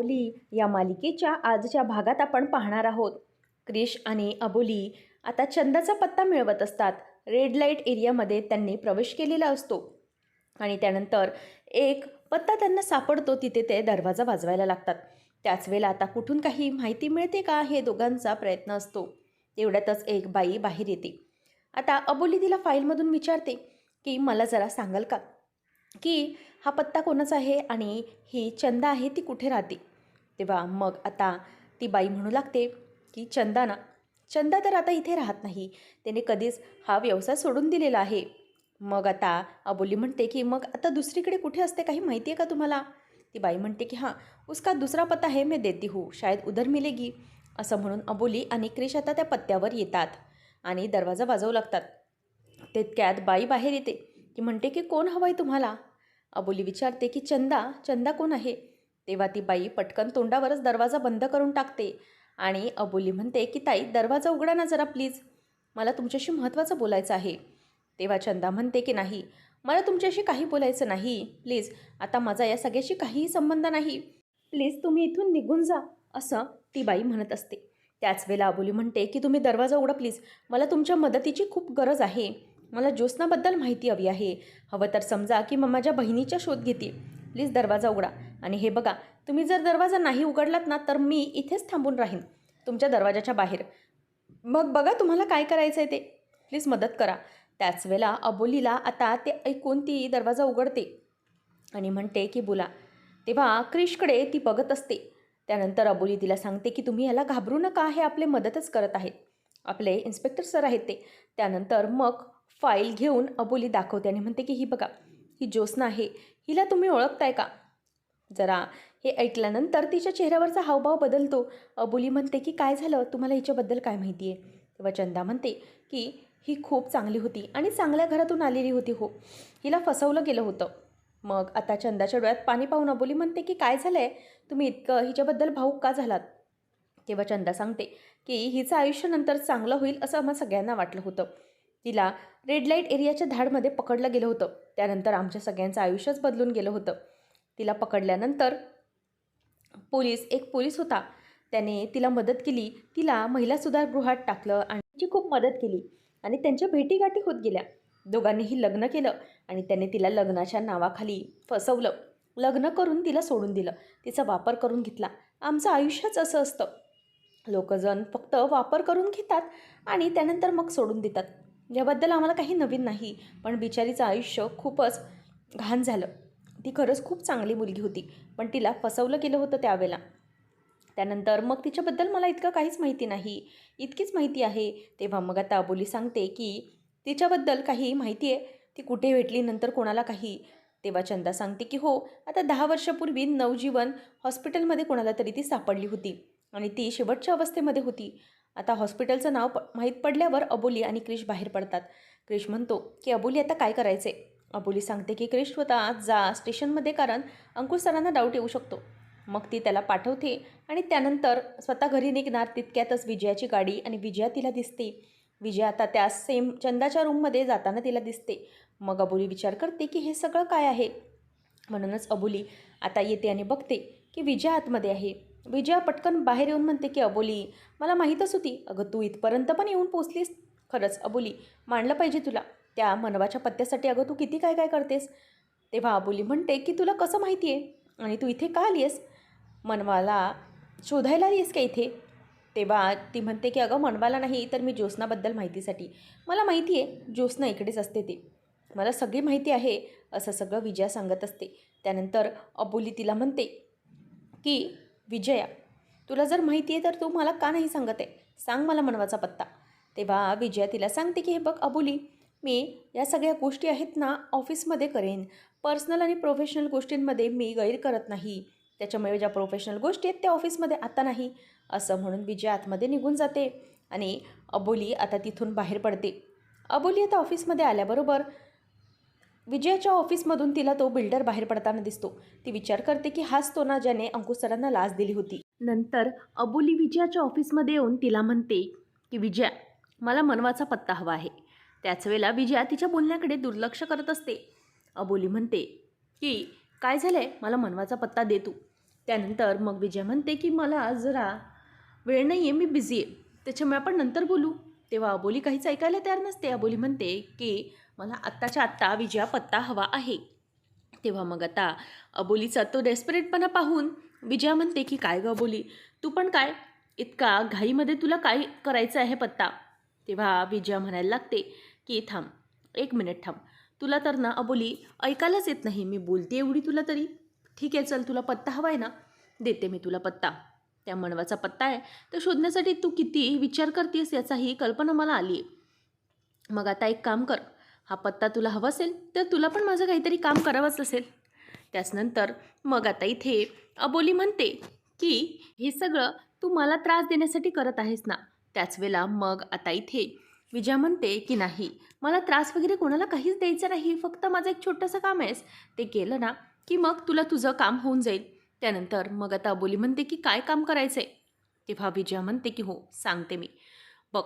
अबोली या मालिकेच्या आजच्या भागात आपण पाहणार आहोत. क्रिश आणि अबोली आता चंदाचा पत्ता मिळवत असतात. रेड लाइट एरियामध्ये त्यांनी प्रवेश केलेला असतो. आणि त्यानंतर एक पत्ता त्यांना सापडतो तिथे ते दरवाजा वाजवायला लागतात. त्याच वेळेला आता कुठून काही माहिती मिळते का हे दोघांचा प्रयत्न असतो. तेवढ्यातच एक बाई बाहेर येते. आता अबोली तिला फाईलमधून विचारते की मला जरा सांगाल का? की हा पत्ता कोणाचा आहे आणि ही चंदा आहे ती कुठे राहते? तेव्हा मग आता ती बाई म्हणू लागते की चंदा ना चंदा तर आता इथे राहत नाही. त्याने कधीच हा व्यवसाय सोडून दिलेला आहे. मग आता अबोली म्हणते की मग आता दुसरीकडे कुठे असते काही माहिती आहे का तुम्हाला? ती बाई म्हणते की हां उसका दुसरा पत्ता है मैं देती हूँ. शायद उधर मिलेगी. असं म्हणून अबोली आणि क्रिश आता त्या पत्त्यावर येतात आणि दरवाजा वाजवू लागतात. तितक्यात बाई बाहेर येते. ती म्हणते की कोण हवं आहे तुम्हाला? अबोली विचारते की चंदा चंदा कोण आहे? तेव्हा ती बाई पटकन तोंडावरच दरवाजा बंद करून टाकते आणि अबोली म्हणते की ताई दरवाजा उघडा ना जरा प्लीज. मला तुमच्याशी महत्त्वाचं बोलायचं आहे. तेव्हा चंदा म्हणते की नाही. मला तुमच्याशी काही बोलायचं नाही. प्लीज आता माझा या सगळ्याशी काहीही संबंध नाही. प्लीज तुम्ही इथून निघून जा असं ती बाई म्हणत असते. त्याच वेळेला अबोली म्हणते की तुम्ही दरवाजा उघडा प्लीज. मला तुमच्या मदतीची खूप गरज आहे. मला ज्योत्स्नाबद्दल माहिती हवी आहे. हवं तर समजा की मग माझ्या बहिणीच्या शोध घेते. प्लीज दरवाजा उघडा. आणि हे बघा तुम्ही जर दरवाजा नाही उघडलात ना तर मी इथेच थांबून राहीन तुमच्या दरवाजाच्या बाहेर. मग बघा तुम्हाला काय करायचं आहे ते. प्लीज मदत करा. त्याच वेळेला अबोलीला आता ते ऐकून ती दरवाजा उघडते आणि म्हणते की बोला. तेव्हा क्रिशकडे ती बघत असते. त्यानंतर अबोली तिला सांगते की तुम्ही याला घाबरू नका हे आपले मदतच करत आहेत. आपले इन्स्पेक्टर सर आहेत ते. त्यानंतर मग फाईल घेऊन अबोली दाखवते आणि म्हणते की ही बघा ही ज्योत्स्ना आहे. हिला तुम्ही ओळखताय का? जरा हे ऐकल्यानंतर तिच्या चेहऱ्यावरचा हावभाव बदलतो. अबुली म्हणते की काय झालं? तुम्हाला हिच्याबद्दल काय माहिती आहे? तेव्हा चंदा म्हणते की ही खूप चांगली होती आणि चांगल्या घरातून आलेली होती हो. हिला फसवलं गेलं होतं. मग आता चंदाच्या डोळ्यात पाणी पाहून अबोली म्हणते की काय झालं आहे तुम्ही इतकं हिच्याबद्दल भाऊक का झालात? तेव्हा चंदा सांगते की हिचं आयुष्य नंतर चांगलं होईल असं आम्हा सगळ्यांना वाटलं होतं. तिला रेड लाइट एरियाच्या धाडमध्ये पकडलं गेलं होतं. त्यानंतर आमच्या सगळ्यांचं आयुष्यच बदलून गेलं होतं. तिला पकडल्यानंतर पोलीस एक पोलीस होता. त्याने तिला मदत केली. तिला महिला सुधारगृहात टाकलं आणि तिची खूप मदत केली आणि त्यांच्या भेटीगाठी होत गेल्या. दोघांनीही लग्न केलं आणि त्याने तिला लग्नाच्या नावाखाली फसवलं. लग्न करून तिला सोडून दिलं. तिचा वापर करून घेतला. आमचं आयुष्यच असं असतं. लोकजण फक्त वापर करून घेतात आणि त्यानंतर मग सोडून देतात. याबद्दल आम्हाला काही नवीन नाही पण बिचारीचं आयुष्य खूपच घाण झालं. ती खरंच खूप चांगली मुलगी होती. पण तिला फसवलं गेलं होतं त्यावेळेला. त्यानंतर मग तिच्याबद्दल मला इतकं काहीच माहिती नाही. इतकीच माहिती आहे. तेव्हा मग आता अबोली सांगते की तिच्याबद्दल काही माहिती आहे? ती कुठे भेटली? नंतर कोणाला काही? तेव्हा चंदा सांगते की हो आता दहा वर्षापूर्वी नवजीवन हॉस्पिटलमध्ये कोणाला तरी ती सापडली होती आणि ती शेवटच्या अवस्थेमध्ये होती. आता हॉस्पिटलचं नाव प माहीत पडल्यावर अबोली आणि क्रिश बाहेर पडतात. क्रिश म्हणतो की अबोली आता काय करायचे अबोली सांगते की क्रिश स्वतः जा स्टेशनमध्ये कारण अंकुश सरांना डाऊट येऊ शकतो. मग ती त्याला पाठवते आणि त्यानंतर स्वतः घरी निघणार तितक्यातच विजयाची गाडी आणि विजया तिला दिसते. विजया आता त्या सेम चंदाच्या रूममध्ये जाताना तिला दिसते. मग अबोली विचार करते की हे सगळं काय आहे? म्हणूनच अबोली आता येते आणि बघते की विजया आतमध्ये आहे. विजया पटकन बाहेर येऊन म्हणते की अबोली मला माहीतच होती. अगं तू इथपर्यंत पण येऊन पोचलीस. खरंच अबोली मांडलं पाहिजे तुला. त्या मनवाच्या पत्त्यासाठी अगं तू किती काय काय करतेस? तेव्हा अबोली म्हणते की तुला कसं माहिती आहे आणि तू इथे का आली आहेस मनवाला शोधायला आली आहेस का इथे? तेव्हा ती म्हणते की अगं मनवाला नाही तर मी ज्योत्स्नाबद्दल माहितीसाठी. मला माहिती आहे ज्योत्स्ना इकडेच असते ते. मला सगळी माहिती आहे असं सगळं विजया सांगत असते. त्यानंतर अबोली तिला म्हणते की विजया तुला जर माहिती आहे तर तू मला का नाही सांगत आहे? सांग मला मनवाचा पत्ता. तेव्हा विजया तिला सांगते की हे बघ अबोली मी या सगळ्या गोष्टी आहेत ना ऑफिसमध्ये करेन. पर्सनल आणि प्रोफेशनल गोष्टींमध्ये मी गैर करत नाही. त्याच्यामुळे ज्या प्रोफेशनल गोष्टी आहेत त्या ऑफिसमध्ये आता नाही. असं म्हणून विजया आतमध्ये निघून जाते आणि अबोली आता तिथून बाहेर पडते. अबोली आता ऑफिसमध्ये आल्याबरोबर विजयाच्या ऑफिसमधून तिला तो बिल्डर बाहेर पडताना दिसतो. ती विचार करते की हाच तो ना ज्याने अंकुश सरांना लाच दिली होती. नंतर अबोली विजयाच्या ऑफिसमध्ये येऊन तिला म्हणते की विजया मला मनवाचा पत्ता हवा आहे. त्याच वेळेला विजया तिच्या बोलण्याकडे दुर्लक्ष करत असते. अबोली म्हणते की काय झालं आहे मला मनवाचा पत्ता दे तू. त्यानंतर मग विजय म्हणते की मला जरा वेळ नाही आहे मी बिझी आहे. त्याच्यामुळे आपण नंतर बोलू. तेव्हा अबोली काहीच ऐकायला तयार नसते. अबोली म्हणते की मला आत्ताच्या आत्ता विजया पत्ता हवा आहे. तेव्हा मग आता अबोलीचा तो डेस्परेटपणा पाहून विजया म्हणते की काय ग अबोली? तू पण काय? इतका घाईमध्ये तुला काय करायचं आहे पत्ता? तेव्हा विजया म्हणायला लागते की थांब एक मिनिट थांब. तुला तर ना अबोली ऐकायलाच येत नाही. मी बोलते एवढी तुला तरी. ठीक आहे चल तुला पत्ता हवा आहे ना. देते मी तुला पत्ता. त्या मनवाचा पत्ता आहे. तर शोधण्यासाठी तू किती विचार करतेस याचाही कल्पना मला आली आहे. मग आता एक काम कर. हा पत्ता तुला हवा असेल तर तुला पण माझं काहीतरी काम करावंच असेल. त्याचनंतर मग आता इथे अबोली म्हणते की हे सगळं तू मला त्रास देण्यासाठी करत आहेस ना. त्याच वेळेला मग आता इथे विजया म्हणते की नाही मला त्रास वगैरे कोणाला काहीच द्यायचं नाही फक्त माझं एक छोटंसं काम आहेस. ते केलं ना की मग तुला तुझं काम होऊन जाईल. त्यानंतर मग आता अबोली म्हणते की काय काम करायचं आहे तेव्हा विजया म्हणते की हो सांगते मी. बघ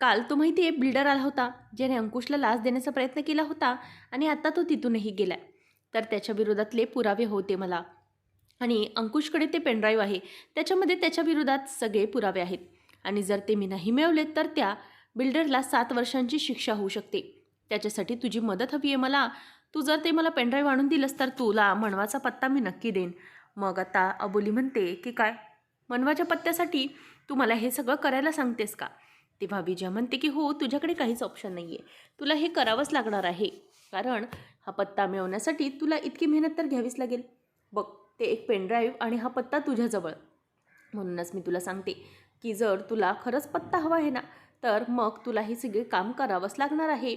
काल तो माहिती आहे बिल्डर आला होता ज्याने अंकुशला लाच देण्याचा प्रयत्न केला होता आणि आता तो तिथूनही गेला तर त्याच्या विरोधातले पुरावे होते मला. आणि अंकुशकडे ते पेनड्राईव्ह आहे. त्याच्यामध्ये त्याच्या विरोधात सगळे पुरावे आहेत. आणि जर ते मी नाही मिळवले तर त्या बिल्डरला सात वर्षांची शिक्षा होऊ शकते. त्याच्यासाठी तुझी मदत हवी आहे मला. तू जर ते मला पेनड्राईव्ह आणून दिलंस तर तुला मनवाचा पत्ता मी नक्की देईन. मग आता अबोली म्हणते की काय? मनवाच्या पत्त्यासाठी तू मला हे सगळं करायला सांगतेस का? तेव्हा विजया म्हणते की हो तुझ्याकडे काहीच ऑप्शन नाही आहे तुला हे करावंच लागणार आहे. कारण हा पत्ता मिळवण्यासाठी तुला इतकी मेहनत तर घ्यावीच लागेल. बघ ते एक पेनड्राईव्ह आणि हा पत्ता तुझ्याजवळ. म्हणूनच मी तुला सांगते की जर तुला खरंच पत्ता हवा आहे ना तर मग तुला हे सगळे काम करावंच लागणार आहे.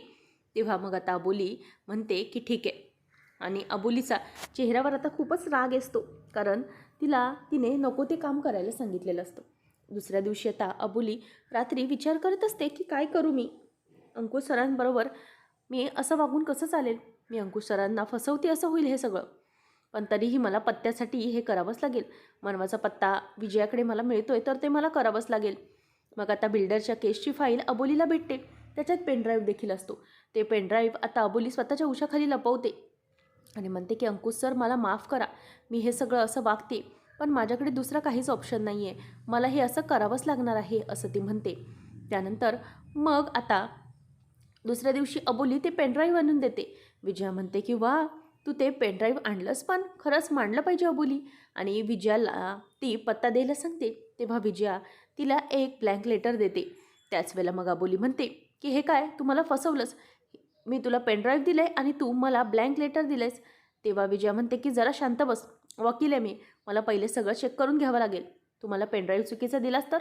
तेव्हा मग आता अबोली म्हणते की ठीक आहे. आणि अबोलीचा चेहऱ्यावर आता खूपच राग असतो कारण तिला तिने नको ते काम करायला सांगितलेलं असतं. दुसऱ्या दिवशी आता अबोली रात्री विचार करत असते की काय करू मी? अंकुश सरांबरोबर मी असं वागून कसं चालेल? मी अंकुश सरांना फसवते असं होईल हे सगळं. पण तरीही मला पत्त्यासाठी हे करावंच लागेल. मनवाचा पत्ता विजयाकडे मला मिळतोय तर ते मला करावंच लागेल. मग आता बिल्डरच्या केसची फाईल अबोलीला भेटते. त्याच्यात पेनड्राईव्ह देखील असतो. ते पेनड्राईव्ह आता अबोली स्वतःच्या उशाखाली लपवते. आणि म्हणते की अंकुश सर मला माफ करा. मी हे सगळं असं वागते. पण माझ्याकडे दुसरा काहीच ऑप्शन नाही आहे मला हे असं करावंच लागणार आहे असं ती म्हणते. त्यानंतर मग आता दुसऱ्या दिवशी अबोली ते पेनड्राईव्ह आणून देते. विजया म्हणते की वा तू ते पेनड्राईव्ह आणलंस पण खरंच मांडलं पाहिजे अबोली. आणि विजयाला ती पत्ता द्यायला सांगते. तेव्हा विजया तिला एक ब्लँक लेटर देते. त्याच वेळेला मग अबोली म्हणते की हे काय? तू मला फसवलंस. मी तुला पेनड्राईव्ह दिलं आहे आणि तू मला ब्लँक लेटर दिलेस तेव्हा विजया म्हणते की जरा शांत बस. वकील आहे मी. मला पहिले सगळं चेक करून घ्यावं लागेल. तू मला पेनड्राईव्ह चुकीचा दिलास तर?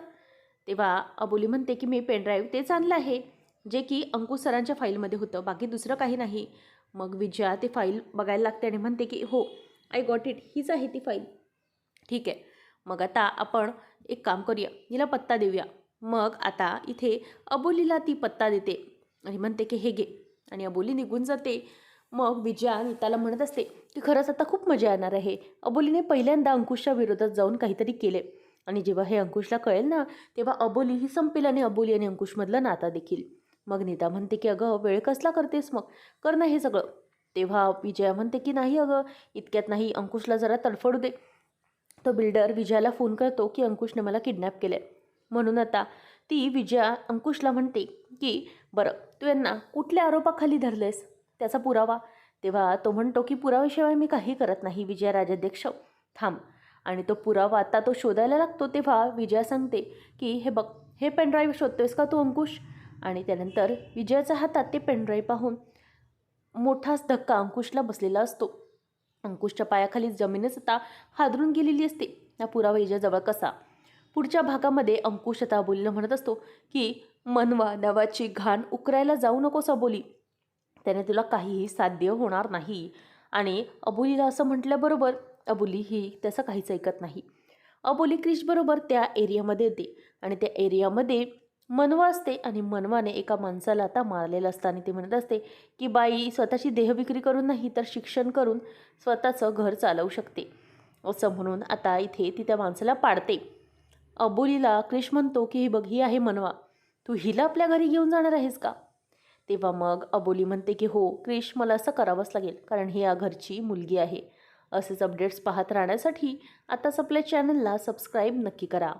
तेव्हा अबोली म्हणते की मी पेनड्राईव्ह तेच आणलं आहे जे की अंकुश सरांच्या फाईलमध्ये होतं. बाकी दुसरं काही नाही. मग विजया ते फाईल बघायला लागते आणि म्हणते की हो आय गॉट इट हीच आहे ती फाईल ठीक आहे. मग आता आपण एक काम करूया हिला पत्ता देऊया. मग आता इथे अबोलीला ती पत्ता देते आणि म्हणते की हे घे. आणि अबोली निघून जाते. मग विजया नीताला म्हणत असते की खरंच आता खूप मजा येणार आहे. अबोलीने पहिल्यांदा अंकुशच्या विरोधात जाऊन काहीतरी केले. आणि जेव्हा हे अंकुशला कळेल ना तेव्हा अबोली ही संपेल आणि अबोली आणि अंकुशमधला नाता देखील. मग नीता म्हणते की अगं वेळ कसला करतेस मग? कर ना हे सगळं. तेव्हा विजया म्हणते की नाही अगं इतक्यात नाही अंकुशला जरा तडफडू दे. तो बिल्डर विजयाला फोन करतो की अंकुशने मला किडनॅप केलं आहे म्हणून आता ती विजया अंकुशला म्हणते की बरं तू यांना कुठल्या आरोपाखाली धरलेस? त्याचा पुरावा. तेव्हा तो म्हणतो की पुराव्याशिवाय मी काही करत नाही विजया राजाध्यक्ष थांब. आणि तो पुरावा आता तो शोधायला लागतो तेव्हा विजया सांगते की हे बघ हे पेनड्राईव्ह शोधतोयस का तू अंकुश? आणि त्यानंतर विजयाच्या हातात ते पेनड्राईव्ह पाहून मोठाच धक्का अंकुशला बसलेला असतो. अंकुशच्या पायाखाली जमीनच आता हादरून गेलेली असते. हा पुरावा जवळ कसा? पुढच्या भागामध्ये अंकुश आता बोलीला म्हणत असतो की मनवा नवाची घाण उकरायला जाऊ नकोस अबोली त्याने तुला काहीही साध्य होणार नाही. आणि अबोलीला असं म्हटल्याबरोबर अबोली ही त्याचं काहीच ऐकत नाही. अबोली क्रिशबरोबर त्या एरियामध्ये येते आणि त्या एरियामध्ये मनवा असते आणि मनवाने एका माणसाला आता मारलेलं असतं. आणि ते म्हणत असते की बाई स्वतःची देहविक्री करून नाही तर शिक्षण करून स्वतःचं घर चालवू शकते. असं म्हणून आता इथे ती त्या माणसाला पाडते. अबोलीला क्रिश म्हणतो की ही बघ ही आहे मनवा. तू हिला आपल्या घरी घेऊन जाणार आहेस का? तेव्हा मग अबोली म्हणते की हो क्रिश मला असं करावंच लागेल कारण ही या घरची मुलगी आहे. असेच अपडेट्स पाहत राहण्यासाठी आताच आपल्या चॅनलला सबस्क्राईब नक्की करा.